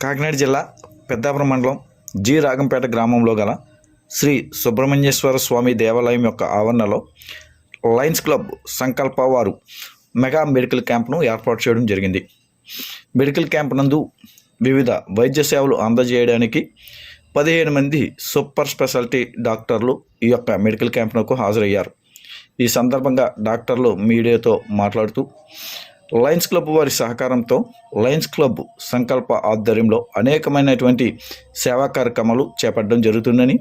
కాకినాడ జిల్లా పెద్దాపురం మండలం జి రాగంపేట గ్రామంలో గల శ్రీ సుబ్రహ్మణ్యేశ్వర స్వామి దేవాలయం యొక్క ఆవరణలో లయన్స్ క్లబ్ సంకల్ప వారు మెగా మెడికల్ క్యాంప్ను ఏర్పాటు చేయడం జరిగింది. మెడికల్ క్యాంప్ నందు వివిధ వైద్య సేవలు అందజేయడానికి పదిహేను మంది సూపర్ స్పెషాలిటీ డాక్టర్లు ఈ యొక్క మెడికల్ క్యాంప్నకు హాజరయ్యారు. ఈ సందర్భంగా డాక్టర్లు మీడియాతో మాట్లాడుతూ లయన్స్ క్లబ్ వారి సహకారంతో లయన్స్ క్లబ్ సంకల్ప ఆధ్వర్యంలో అనేకమైనటువంటి సేవా కార్యక్రమాలు చేపట్టడం జరుగుతుందని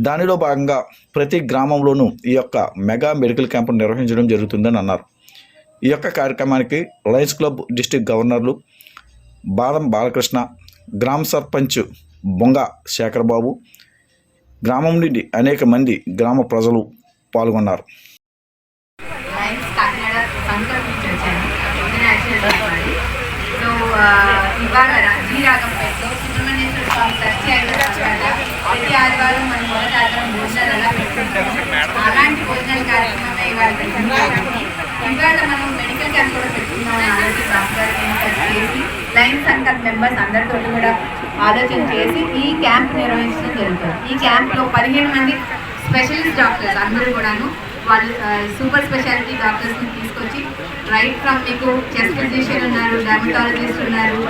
దానిలో భాగంగా ప్రతి గ్రామంలోనూ ఈ యొక్క మెగా మెడికల్ క్యాంపు నిర్వహించడం జరుగుతుందని అన్నారు. ఈ యొక్క కార్యక్రమానికి లయన్స్ క్లబ్ డిస్టిక్ గవర్నర్లు బాదం బాలకృష్ణ గ్రామ సర్పంచ్ బొంగ శేఖర్బాబు గ్రామం నుండి అనేక మంది గ్రామ ప్రజలు పాల్గొన్నారు లయన్స్ కాకినాడ సంకల్ప్ నుంచి వచ్చాను ఇంటర్నేషనల్ మాది సో ఇవాళ రా- జీ సుబ్రహ్మణ్యేశ్వర స్వామి ప్రతి ప్రతి ఆదివారం మన మొదటి ఆదివారం భోజనాలు ఎలా పెట్టుకుంటాం అలాంటి భోజనాల కార్యక్రమమే ఇవాళ ఇవాళ మనం మెడికల్ క్యాంప్ కూడా పెట్టుకున్నాం ఆరోగ్య డాక్టర్ చేసి లైన్ సంకల్ప్ మెంబర్స్ అందరితో కూడా ఆలోచన చేసి ఈ క్యాంప్ నిర్వహించడం జరుగుతుంది. ఈ క్యాంప్లో పదిహేను మంది స్పెషలిస్ట్ డాక్టర్స్ అందరూ కూడాను వాళ్ళు సూపర్ స్పెషాలిటీ డాక్టర్స్ని తీసుకొచ్చి రైట్ ఫ్రమ్ మీకు చెస్ట్ ఫిజిషియన్ ఉన్నారు డర్మటాలజిస్ట్ ఉన్నారు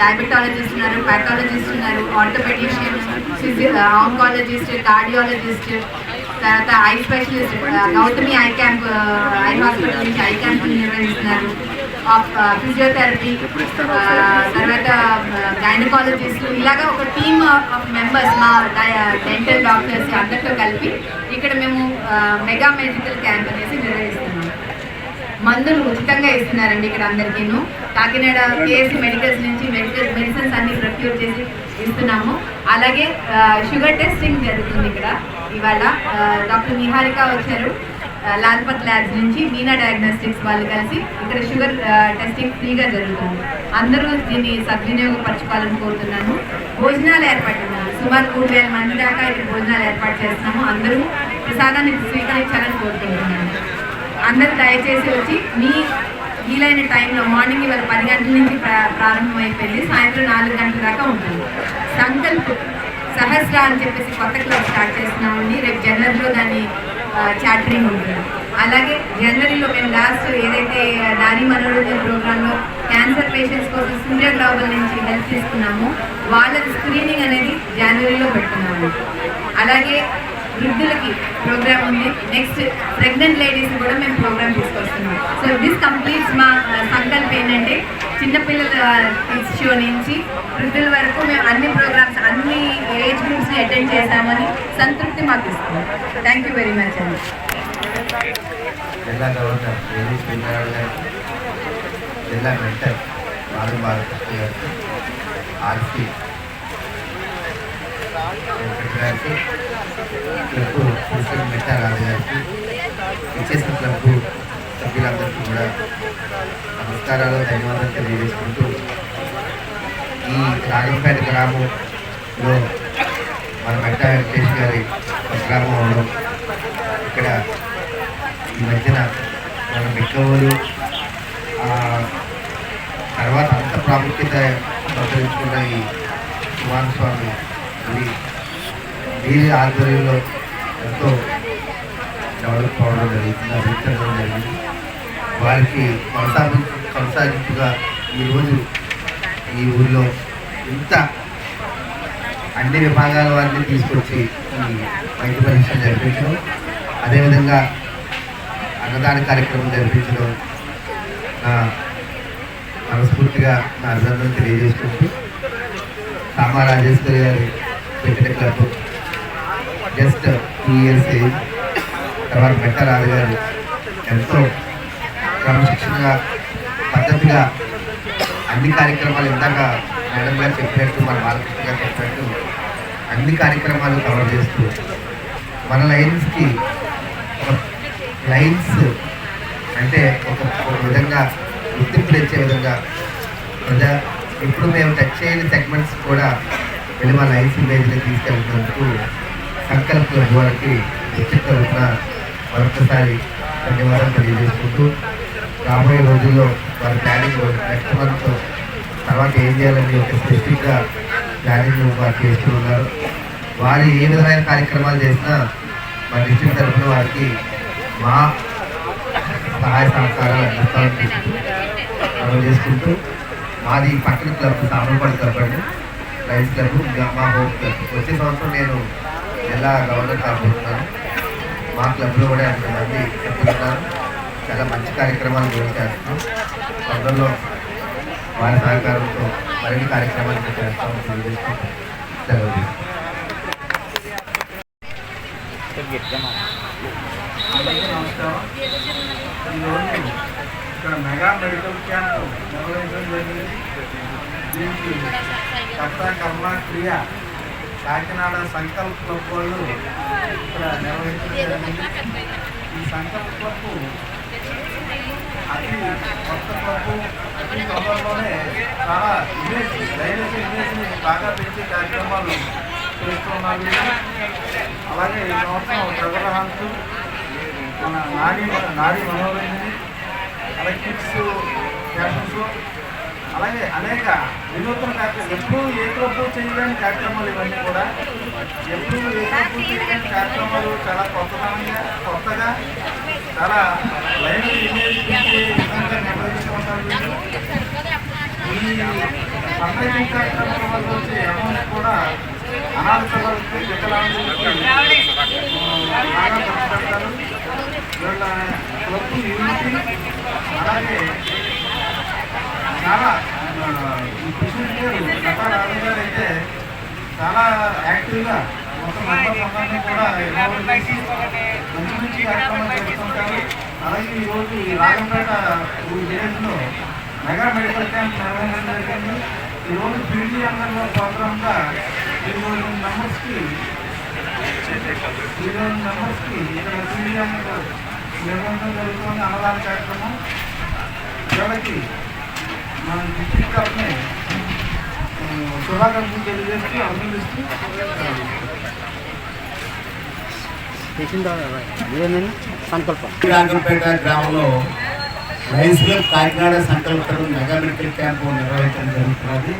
డయాబెటాలజిస్ట్ ఉన్నారు ప్యాథాలజిస్ట్ ఉన్నారు ఆర్థోపెడిషియన్ ఆంకాలజిస్ట్ కార్డియాలజిస్ట్ తర్వాత eye specialist Gautami eye camp eye hospital నుంచి ఐ క్యాంప్ నిర్వహిస్తున్నారు. ఫిజియోథెరపీ తర్వాత గైనకాలజిస్ట్ ఇలాగా ఒక టీమ్ ఆఫ్ మెంబర్స్ మా డెంటల్ డాక్టర్స్ అందరితో కలిపి ఇక్కడ మేము మెగా మెడికల్ క్యాంప్ అనేసి నిర్వహిస్తున్నాము మందులు ఉచితంగా ఇస్తున్నారండి ఇక్కడ అందరికీను. కాకినాడ కేఎస్సి మెడికల్స్ నుంచి మెడికల్ మెడిసిన్స్ అన్ని ప్రొక్యూర్ చేసి ఇస్తున్నాము. అలాగే షుగర్ టెస్టింగ్ జరుగుతుంది ఇక్కడ. ఇవాళ డాక్టర్ నిహారిక వచ్చారు. లాల్పత్ ల్యాబ్స్ నుంచి మీనా డయాగ్నోస్టిక్స్ వాళ్ళు కలిసి ఇక్కడ షుగర్ టెస్టింగ్ ఫ్రీగా జరుగుతుంది. అందరూ దీన్ని సద్వినియోగపరచుకోవాలని కోరుతున్నాను. భోజనాలు ఏర్పడుతున్నాము సుమారు మూడు వేల మంది దాకా ఇక్కడ భోజనాలు ఏర్పాటు చేస్తున్నాము. అందరూ ప్రసాదాన్ని స్వీకరించాలని కోరుకుంటున్నాను. అందరూ దయచేసి వచ్చి మీ వీలైన టైంలో మార్నింగ్ ఇవాళ పది గంటల నుంచి ప్రారంభం ప్రారంభమైపోయింది. సాయంత్రం నాలుగు గంటల దాకా ఉంటుంది. సంకల్ప సహస్ర అని చెప్పేసి కొత్త క్లబ్ స్టార్ట్ చేస్తున్నామండి. రేపు జనరల్లో దాన్ని చాటరింగ్ ఉంటుంది. అలాగే జనవరిలో మేము లాస్ట్ ఏదైతే నారీ మనోరంజన్ ప్రోగ్రాంలో క్యాన్సర్ పేషెంట్స్ కోసం సూర్య గ్లోబల్ నుంచి హెల్ప్ తీసుకున్నామో వాళ్ళ స్క్రీనింగ్ అనేది జనవరిలో పెట్టుకున్నాము అలాగే వృద్ధులకి ప్రోగ్రామ్ ఉంది. నెక్స్ట్ ప్రెగ్నెంట్ లేడీస్ కూడా మేము ప్రోగ్రామ్ తీసుకొస్తున్నాం. సో దిస్ కంప్లీట్స్ మా ఆ, సంకల్పం ఏంటంటే చిన్నపిల్లల షో నుంచి వృద్ధుల వరకు మేము అన్ని ప్రోగ్రామ్స్ అన్ని ఏజ్ గ్రూప్స్ని అటెండ్ చేశామని సంతృప్తి మాకు ఇస్తుంది. థ్యాంక్ యూ వెరీ మచ్ అండి జిల్లా గవర్నర్ గారు జిల్లా మెంటర్? గారికి క్లబ్ ప్రెసిడెంట్ మెట్టా గారికి ఇచ్చేసిన క్లబ్ సభ్యులందరికీ కూడా నమస్కారాలు ధన్యవాదాలు. తెలియజేసుకుంటూ ఈ రాగంపేట గ్రామంలో మన మెట్ట వెంకటేష్ గారి గ్రామం అవడం ఇక్కడ ఈ మధ్యన మన మిక్కవరు తర్వాత అంత ప్రాముఖ్యత సంతరించుకున్న ఈ కుమార స్వామి వీరి ఆధ్వర్యంలో ఎంతో డెవలప్ అవ్వడం జరిగింది. అభివృద్ధి జరిగింది వారికి కొనసాగి కొనసాగింపుగా ఈరోజు ఈ ఊరిలో ఇంత అన్ని విభాగాల వారిని తీసుకొచ్చి ఈ వైద్య పరీక్ష జరిపించడం అదేవిధంగా అన్నదాన కార్యక్రమం జరిపించడం నా మనస్ఫూర్తిగా నా అభినందనలు తెలియజేసుకుంటూ రామా రాజేశ్వరి గారి పెట్టిన club just two years age తర్వాత పెట్టరాజు గారు ఎంతో క్రమశిక్షణగా పద్ధతిగా అన్ని కార్యక్రమాలు ఇందాక మేడం గారు చెప్పినట్టు మన బాలకృష్ణ గారు చెప్పినట్టు అన్ని కార్యక్రమాలు కవర్ చేస్తూ మన లైన్స్కి లైన్స్ అంటే ఒక ఒక విధంగా గుర్తింపు తెచ్చే విధంగా ప్రజా ఇప్పుడు మేము టచ్ చేయని సెగ్మెంట్స్ కూడా వెళ్ళి వాళ్ళ లైన్స్ ఇమేజ్ని తీసుకెళ్తున్నందుకు సంకల్ప వారికి డిస్ట్రిక్ట్ మరొకసారి ధన్యవాదాలు తెలియజేసుకుంటూ రాబోయే రోజుల్లో వారి ప్లానింగ్ నెక్స్ట్ మంత్ తర్వాత ఏం చేయాలని ఒక స్పెసిఫిక్గా ప్లానింగ్ వారు చేస్తూ ఉన్నారు. వారు ఏ విధమైన కార్యక్రమాలు చేసినా మా డిస్ట్రిక్ట్ తరఫున వారికి మా సహాయ సహకారాలు అందిస్తామని చెప్తూ అమలు చేసుకుంటూ మాది పక్కన క్లబ్ సామర్పడి క్లబ్ అండి. రైస్ క్లబ్ మా హోమ్ క్లబ్. వచ్చే సంవత్సరం నేను జిల్లా గవర్నర్ కాబోతున్నాను మా క్లబ్లో కూడా ఎంతో మంది చెప్తున్నారు చాలా మంచి కార్యక్రమాలు కూడా చేస్తున్నాం తొందరలో వారి సహకారంతో మరిన్ని కార్యక్రమాలు ఇంకా చేస్తామని అందరికీ నమస్కారం. ఈరోజు ఇక్కడ మెగా మెడికల్ క్యాంప్ నిర్వహించడం జరిగింది. దీనికి కర్మ క్రియ కాకినాడ సంకల్ప ఇక్కడ నిర్వహించడం ఈ సంకల్ప క్లబ్ అతి కొత్త క్లబ్ అతి తొందరలోనే చాలా ఇమేజ్ రైల్వేస్ ఇమేజ్ని బాగా పెంచే కార్యక్రమాలు చేస్తున్నారు అలాగే ఈ సంవత్సరం ప్రజలహాంతు మన నాడీ నాడీ మనోరంజని అలాగే కిడ్స్ ఫ్యాషన్స్ అలాగే అనేక వినూత్న కార్యక్రమాలు ఎప్పుడూ ఏ క్లబ్బు చేయలేని కార్యక్రమాలు ఇవన్నీ కూడా ఎప్పుడూ ఏ క్లబ్బు చేయలేని కార్యక్రమాలు చాలా కొత్తదనంగా కొత్తగా చాలా లైన్ ఇమేజ్ విధంగా నిర్వహిస్తుంటారు ఈ ఫండ్రైజింగ్ కార్యక్రమాల వల్ల వచ్చే అమౌంట్ కూడా అనాథ పిల్లలకి వికలాంగులకి బాగా ఖర్చు పెడతారు వీళ్ళ క్లబ్ యూనిటీ అలాగే చాలా ఆ, గారు లతా రాజు గారు అయితే చాలా యాక్టివ్గా మొత్తం మెంబర్స్ కూడా ఇన్వాల్వ్ చేసి మంచి మంచి కార్యక్రమాలు చేస్తుంటారు అలాగే ఈరోజు ఈ రాజంపేట ఈ విలేజ్లో మెగా మెడికల్ క్యాంప్ నిర్వహించడం జరిగింది. ఈరోజు పీజీ అంగన్లో ప్రోగ్రామ్గా ఈరోజు మెంబర్స్కి ఈరోజు మెంబర్స్కి ఇక్కడ పీజీ అంగన్లో నిర్వహించడం జరుగుతుంది. అన్నదాన కార్యక్రమం. చివరికి మన తరఫున శుభాకాంక్షలు తెలియజేస్తూ అభినందిస్తూ గ్రామంలో లయన్స్ క్లబ్ కాకినాడ సంకల్పం మెగా మెడికల్ క్యాంపు నిర్వహించడం జరుగుతున్నది.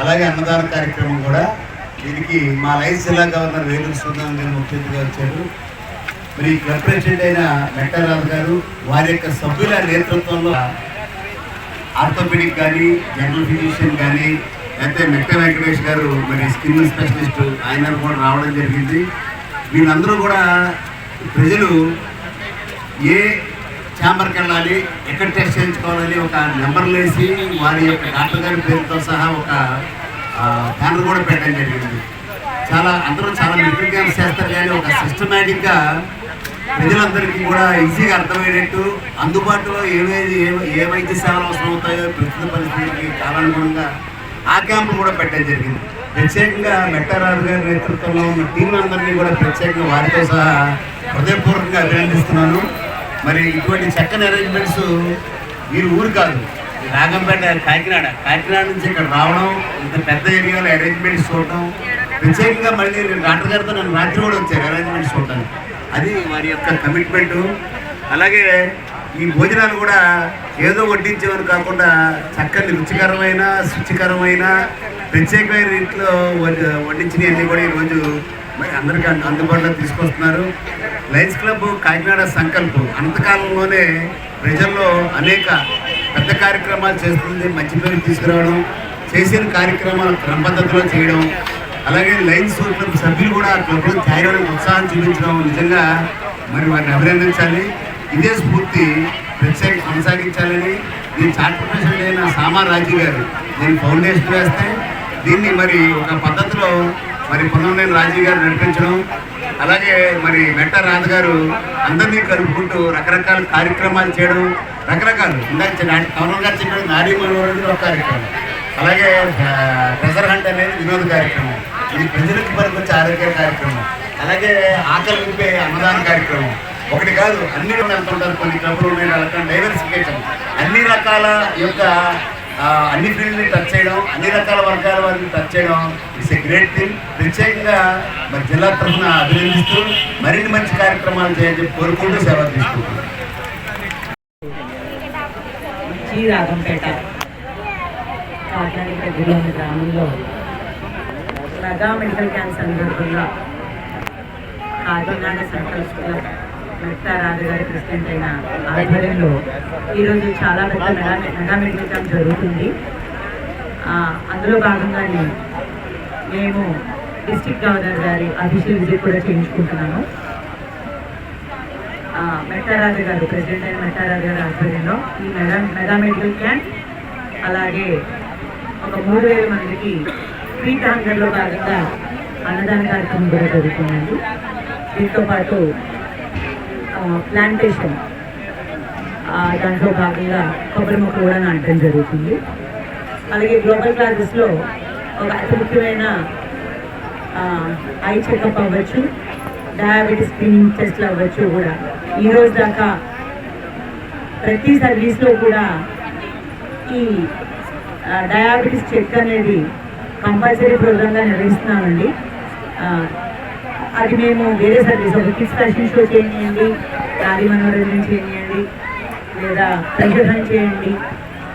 అలాగే అన్నదాన కార్యక్రమం కూడా దీనికి మా లయన్స్ జిల్లా గవర్నర్ వేలూరు సుందరం గారు ముఖ్య అతిథిగా వచ్చారు. మరి క్లబ్ ప్రెసిడెంట్ అయిన వెంకటరాజు గారు వారి యొక్క సభ్యుల నేతృత్వంలో ఆర్థోపెడిక్ కానీ జనరల్ ఫిజిషియన్ కానీ అయితే మెట్ట వెంకటేష్ గారు మరి స్కిన్ స్పెషలిస్ట్ ఆయన కూడా రావడం జరిగింది. వీళ్ళందరూ కూడా ప్రజలు ఏ ఛాంబర్కి వెళ్ళాలి ఎక్కడ టెస్ట్ చేయించుకోవాలని ఒక నెంబర్లు వేసి వారి యొక్క డాక్టర్ గారి పేరుతో సహా ఒక బ్యానర్ కూడా పెట్టడం జరిగింది. చాలా అందరూ చాలా మెట్రిక్ చేస్తారు కానీ ఒక సిస్టమేటిక్గా ప్రజలందరికీ కూడా ఈజీగా అర్థమయ్యేటట్టు అందుబాటులో ఏవేది ఏ- ఏ వైద్య సేవలు అవసరం అవుతాయో ప్రస్తుత పరిస్థితికి కాలానుగుణంగా ఆ క్యాంపులు కూడా పెట్టడం జరిగింది. ప్రత్యేకంగా మెట్టారాజు గారి నేతృత్వంలో ఉన్న టీంలందరినీ కూడా ప్రత్యేకంగా వారితో సహా హృదయపూర్వకంగా అభినందిస్తున్నాను. మరి ఇటువంటి చక్కని అరేంజ్మెంట్స్ మీరు ఊరు కాదు రాగంపేట కాకినాడ. కాకినాడ నుంచి ఇక్కడ రావడం ఇంత పెద్ద ఏరియాలో అరేంజ్మెంట్స్ చూడటం ప్రత్యేకంగా మళ్ళీ డాక్టర్ గారితో నన్ను రాత్రి కూడా వచ్చాను అరేంజ్మెంట్స్ చూడటానికి. అది వారి యొక్క కమిట్మెంట్ అలాగే ఈ భోజనాలు కూడా ఏదో వడ్డించేవారు కాకుండా చక్కని రుచికరమైన శుచికరమైన ప్రత్యేకమైన ఇంట్లో వడ్డించినవన్నీ కూడా ఈరోజు మరి అందరికీ అందుబాటులో తీసుకొస్తున్నారు. లయన్స్ క్లబ్ కాకినాడ సంకల్పం. అంతకాలంలోనే ప్రజల్లో అనేక పెద్ద కార్యక్రమాలు చేస్తుంది మంచి పేరు తీసుకురావడం చేసిన కార్యక్రమాలు క్రమపద్ధతిలో చేయడం అలాగే లైన్స్ క్లబ్ సభ్యులు కూడా ఆ క్లబ్లో చేరడానికి ఉత్సాహం చూపించడం నిజంగా మరి వారిని అభినందించాలి. ఇదే స్ఫూర్తి ప్రత్యేక కొనసాగించాలని దీని చార్ట్ ప్రొఫెసర్ అయిన సామా రాజీ గారు దీన్ని ఫౌండేషన్ వేస్తే దీన్ని మరి ఒక పద్ధతిలో మరి పొన్నంనేని రాజీ గారు నడిపించడం అలాగే మరి వెంట రాజు గారు అందరినీ కలుపుకుంటూ రకరకాల కార్యక్రమాలు చేయడం రకరకాలు ఇందాక చెప్పిన- కమలం గారు చెప్పిన నారీ మనోరంజన ఒక కార్యక్రమం అలాగే ట్రెజర్ హంట్ అనేది వినోద కార్యక్రమం ఇది ప్రజలకు పనికొచ్చే ఆరోగ్య కార్యక్రమం అలాగే ఆకలి నింపే అన్నదాన కార్యక్రమం. ఒకటి కాదు అన్ని వెళ్తుంటారు కొన్ని క్లబ్లు ఉన్నాయి రకాల డైవర్సిఫికేషన్ అన్ని రకాల యొక్క అన్ని ఫీల్డ్ని టచ్ చేయడం అన్ని రకాల వర్గాల వారిని టచ్ చేయడం ఇట్స్ ఎ గ్రేట్ థింగ్ ప్రత్యేకంగా మరి జిల్లా తరఫున అభినందిస్తూ మరిన్ని మంచి కార్యక్రమాలు చేయని చెప్పి కోరుకుంటూ సేవ తీసుకుంటున్నాను రాగంపేట కాకినాడ గ్రామంలో. మెగా మెడికల్ క్యాంప్ సందర్భంగా కాకినాడ సెంట్రల్ స్కూల్ మెట్ట రాజు గారి ప్రెసిడెంట్ అయిన ఆధ్వర్యంలో ఈరోజు చాలా పెద్ద మెగా మెగా మెడికల్ క్యాంప్ జరుగుతుంది. అందులో భాగంగానే మేము డిస్ట్రిక్ట్ గవర్నర్ గారి అఫీషియల్ విజిట్ కూడా చేయించుకుంటున్నాను మెట్టారాజు గారు ప్రెసిడెంట్ అయిన మెట్టారాజు గారి ఆధ్వర్యంలో ఈ మెగా మెగా మెడికల్ క్యాంప్ అలాగే ఒక మూడు వేల మందికి స్ట్రీట్ హంగర్లో భాగంగా అన్నదాన కార్యక్రమం కూడా జరుగుతుందండి దీంతో పాటు ప్లాంటేషన్ దాంట్లో భాగంగా కొబ్బరి మొక్క కూడా నాటడం జరుగుతుంది. అలాగే గ్లోబల్ క్లాసెస్లో ఒక అతి ముఖ్యమైన ఐ చెకప్ అవ్వచ్చు. డయాబెటీస్ స్క్రీనింగ్ టెస్ట్లు అవ్వచ్చు కూడా. ఈరోజు దాకా ప్రతి సర్వీస్లో కూడా ఈ డయాబెటీస్ చెక్ అనేది కంపల్సరీ ప్రోగ్రామ్గా నిర్వహిస్తున్నామండి. అది మేము వేరే సర్వీస్ కిడ్స్ ఫ్యాషన్ షో చేయనియండి నారీ మనోరంజన్ చేయండి లేదా ప్రెషర్ చేయండి.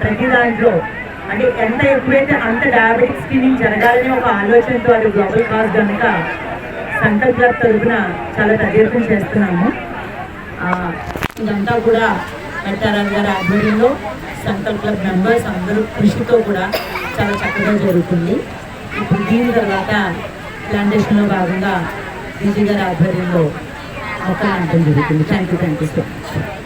ప్రతి దాంట్లో అంటే ఎంత ఎప్పుడైతే అంత డయాబెటిక్ స్క్రీనింగ్ జరగాలని ఒక ఆలోచనతో అది గ్లోబల్ కాజ్ కనుక సంకల్ప్ క్లబ్ తరఫున చాలా ప్రయత్నం చేస్తున్నాము. ఇదంతా కూడా మెట్టారాజు గారి ఆధ్వర్యంలో సంకల్ప్ క్లబ్ మెంబర్స్ అందరూ కృషితో కూడా చాలా చక్కగా జరుగుతుంది. ఇప్పుడు దీని తర్వాత ప్లాంటేషన్లో భాగంగా విజయ్ గారి ఆధ్వర్యంలో మొక్కలు నాటడం జరుగుతుంది. Thank you thank you so much